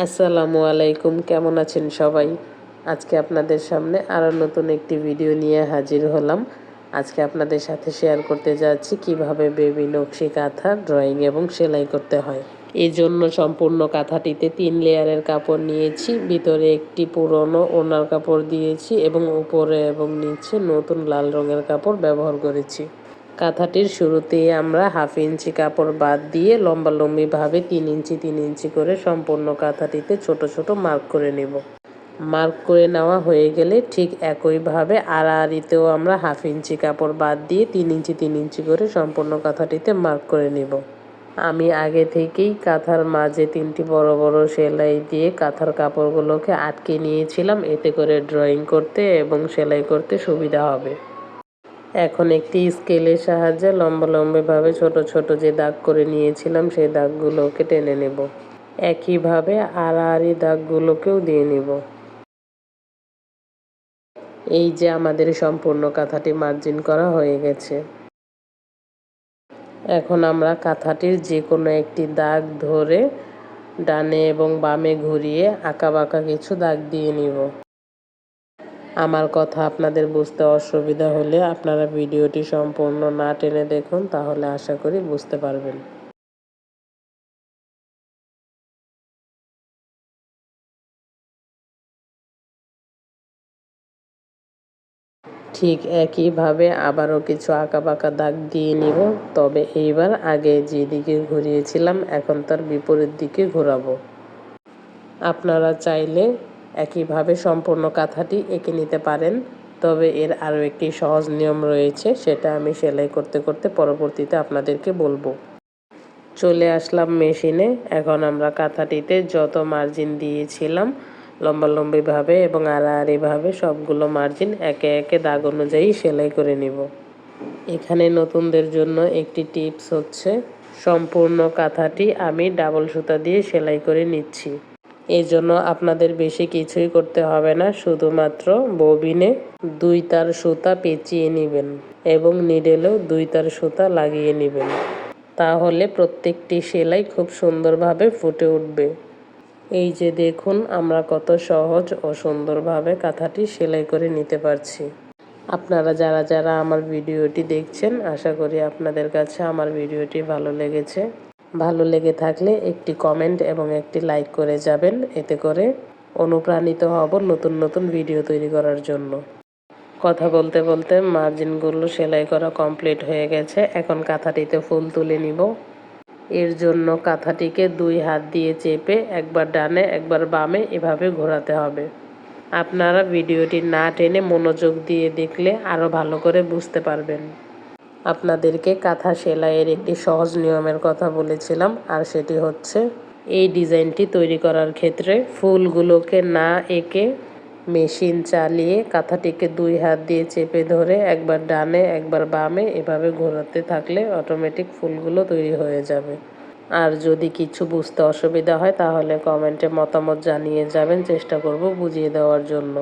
আসসালামু আলাইকুম, কেমন আছেন সবাই? আজকে আপনাদের সামনে আরও নতুন একটি ভিডিও নিয়ে হাজির হলাম। আজকে আপনাদের সাথে শেয়ার করতে যাচ্ছি কীভাবে বেবি নকশি কাঁথা ড্রয়িং এবং সেলাই করতে হয়। এই জন্য সম্পূর্ণ কাঁথাটিতে তিন লেয়ারের কাপড় নিয়েছি, ভিতরে একটি পুরনো ওনার কাপড় দিয়েছি এবং উপরে এবং নিচে নতুন লাল রঙের কাপড় ব্যবহার করেছি। কাঁথাটির শুরুতেই আমরা হাফ ইঞ্চি কাপড় বাদ দিয়ে লম্বালম্বিভাবে তিন ইঞ্চি তিন ইঞ্চি করে সম্পূর্ণ কাঁথাটিতে ছোট ছোট মার্ক করে নেব। মার্ক করে নেওয়া হয়ে গেলে ঠিক একইভাবে আড়াআড়িতেও আমরা হাফ ইঞ্চি কাপড় বাদ দিয়ে তিন ইঞ্চি তিন ইঞ্চি করে সম্পূর্ণ কাঁথাটিতে মার্ক করে নেব। আমি আগে থেকেই কাঁথার মাঝে তিনটি বড় বড় সেলাই দিয়ে কাঁথার কাপড়গুলোকে আটকে নিয়েছিলাম। এতে করে ড্রয়িং করতে এবং সেলাই করতে সুবিধা হবে। এখন একটি স্কেলের সাহায্যে লম্বা লম্বাভাবে ছোট ছোট যে দাগ করে নিয়েছিলাম, সেই দাগগুলোকে টেনে নেব। একইভাবে আড়াআড়ি দাগগুলোকেও দিয়ে নেব। এই যে আমাদের সম্পূর্ণ কাঁথাটি মার্জিন করা হয়ে গেছে। এখন আমরা কাঁথাটির যে কোনো একটি দাগ ধরে ডানে এবং বামে ঘুরিয়ে আঁকা বাঁকা কিছু দাগ দিয়ে নিব। আমার কথা আপনাদের বুঝতে অসুবিধা হলে আপনারা ভিডিওটি সম্পূর্ণ না টেনে দেখুন, তাহলে আশা করি বুঝতে পারবেন। ঠিক একইভাবে আবারও কিছু আঁকা বাঁকা দাগ দিয়ে নিব, তবে এইবার আগে যেদিকে ঘুরিয়েছিলাম, এখন তার বিপরীত দিকে ঘোরাবো। আপনারা চাইলে একইভাবে সম্পূর্ণ কাঁথাটি এঁকে নিতে পারেন। তবে এর আরও একটি সহজ নিয়ম রয়েছে, সেটা আমি সেলাই করতে করতে পরবর্তীতে আপনাদেরকে বলব। চলে আসলাম মেশিনে। এখন আমরা কাঁথাটিতে যত মার্জিন দিয়েছিলাম, লম্বালম্বিভাবে এবং আড়াআড়িভাবে সবগুলো মার্জিন একে একে দাগ অনুযায়ী সেলাই করে নিব। এখানে নতুনদের জন্য একটি টিপস হচ্ছে, সম্পূর্ণ কাঁথাটি আমি ডাবল সুতা দিয়ে সেলাই করে নিচ্ছি। এই জন্য আপনাদের বেশি কিছুই করতে হবে না, শুধুমাত্র ববিনে দুই তার সুতা পেঁচিয়ে নেবেন এবং নিডেলেও দুই তার সুতা লাগিয়ে নেবেন। তাহলে প্রত্যেকটি সেলাই খুব সুন্দরভাবে ফুটে উঠবে। এই যে দেখুন, আমরা কত সহজ ও সুন্দরভাবে কাঁথাটি সেলাই করে নিতে পারছি। আপনারা যারা যারা আমার ভিডিওটি দেখছেন, আশা করি আপনাদের কাছে আমার ভিডিওটি ভালো লেগেছে। ভালো লেগে থাকলে একটি কমেন্ট এবং একটি লাইক করে যাবেন। এতে করে অনুপ্রাণিত হব নতুন নতুন ভিডিও তৈরি করার জন্য। কথা বলতে বলতে মার্জিনগুলো সেলাই করা কমপ্লিট হয়ে গেছে। এখন কাঁথাটিতে ফুল তুলে নিব। এর জন্য কাঁথাটিকে দুই হাত দিয়ে চেপে একবার ডানে, একবার বামে এভাবে ঘোরাতে হবে। আপনারা ভিডিওটি না টেনে মনোযোগ দিয়ে দেখলে আরও ভালো করে বুঝতে পারবেন। আপনাদেরকে কাঁথা সেলাইয়ের একটি সহজ নিয়মের কথা বলেছিলাম, আর সেটি হচ্ছে এই ডিজাইনটি তৈরি করার ক্ষেত্রে ফুলগুলোকে না এঁকে মেশিন চালিয়ে কাঁথাটিকে দুই হাত দিয়ে চেপে ধরে একবার ডানে, একবার বামে এভাবে ঘোরাতে থাকলে অটোমেটিক ফুলগুলো তৈরি হয়ে যাবে। আর যদি কিছু বুঝতে অসুবিধা হয় তাহলে কমেন্টে মতামত জানিয়ে যাবেন, চেষ্টা করব বুঝিয়ে দেওয়ার জন্য।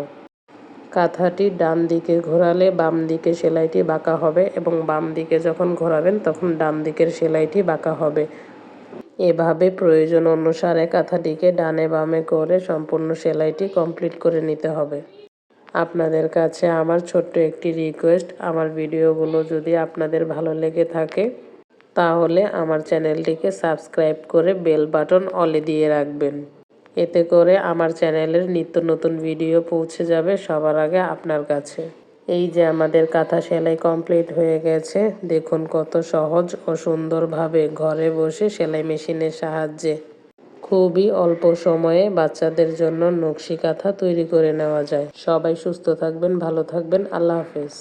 কাঁথাটি ডান দিকে ঘোরালে বাম দিকে সেলাইটি বাঁকা হবে এবং বাম দিকে যখন ঘোরাবেন তখন ডান দিকের সেলাইটি বাঁকা হবে। এভাবে প্রয়োজন অনুসারে কাঁথাটিকে ডানে বামে করে সম্পূর্ণ সেলাইটি কমপ্লিট করে নিতে হবে। আপনাদের কাছে আমার ছোট্ট একটি রিকোয়েস্ট, আমার ভিডিওগুলো যদি আপনাদের ভালো লেগে থাকে, তাহলে আমার চ্যানেলটিকে সাবস্ক্রাইব করে বেল বাটন অলে দিয়ে রাখবেন। এতে করে আমার চ্যানেলের নিত্য নতুন ভিডিও পৌঁছে যাবে সবার আগে আপনার কাছে। এই যে আমাদের কাঁথা সেলাই কমপ্লিট হয়ে গেছে, দেখুন কত সহজ ও সুন্দরভাবে ঘরে বসে সেলাই মেশিনের সাহায্যে। খুবই অল্প সময়ে বাচ্চাদের জন্য নকশি কাঁথা তৈরি করে নেওয়া যায়। সবাই সুস্থ থাকবেন, ভালো থাকবেন, আল্লাহ হাফেজ।